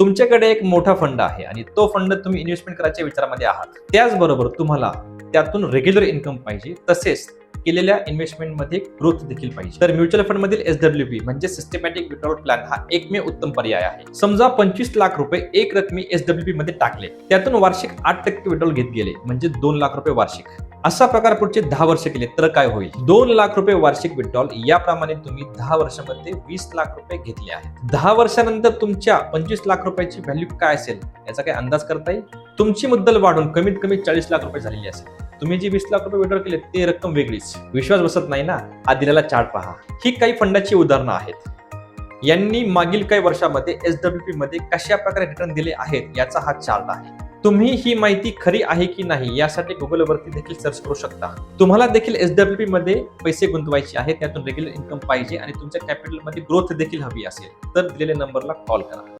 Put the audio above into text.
तुमच्याकडे एक मोठा फंड आहे आणि तो फंड तुम्ही इन्व्हेस्टमेंट करायच्या विचारामध्ये आहात. त्याचबरोबर तुम्हाला त्यातून रेग्युलर इन्कम पाहिजे तसेच केलेल्या इन्व्हेस्टमेंटमध्ये ग्रोथ देखील पाहिजे. तर म्युच्युअल फंड मधील एस डब्ल्यू बी म्हणजे सिस्टमॅटिक विड्रॉल प्लॅन हा एकमेव उत्तम पर्याय आहे. समजा पंचवीस लाख रुपये एक रकमी एस डब्ल्यू मध्ये टाकले. त्यातून वार्षिक आठ टक्के विड्रॉल घेत गेले म्हणजे दोन लाख रुपये वार्षिक. असा प्रकार पुढचे दहा वर्ष केले तर काय होईल? दोन लाख रुपये वार्षिक विड्रॉल याप्रमाणे तुम्ही दहा वर्षामध्ये वीस लाख रुपये घेतले आहेत. दहा वर्षानंतर तुमच्या पंचवीस लाख रुपयाची व्हॅल्यू काय असेल? याचा काही अंदाज करता येईल? तुमची मुद्दल वाढून कमीत कमी चाळीस लाख रुपये झालेली असेल. तुम्ही जी वीस लाख रुपये विड्रॉल केले ते रक्कम वेगळीच. विश्वास बसत नाही ना? हा दिलेला चार्ट पहा. ही काही फंडाची उदाहरणं आहेत. यांनी मागील काही वर्षामध्ये एस डब्ल्यू पी मध्ये कशा प्रकारे रिटर्न दिले आहेत याचा हा चार्ट आहे. तुम्ही ही माहिती खरी आहे की नाही यासाठी गुगलवरती देखील सर्च करू शकता. तुम्हाला देखील एस डब्ल्यू पी मध्ये पैसे गुंतवायचे आहेत त्यातून रेग्युलर इन्कम पाहिजे आणि तुमच्या कॅपिटलमध्ये ग्रोथ देखील हवी असेल तर दिलेल्या नंबरला कॉल करा.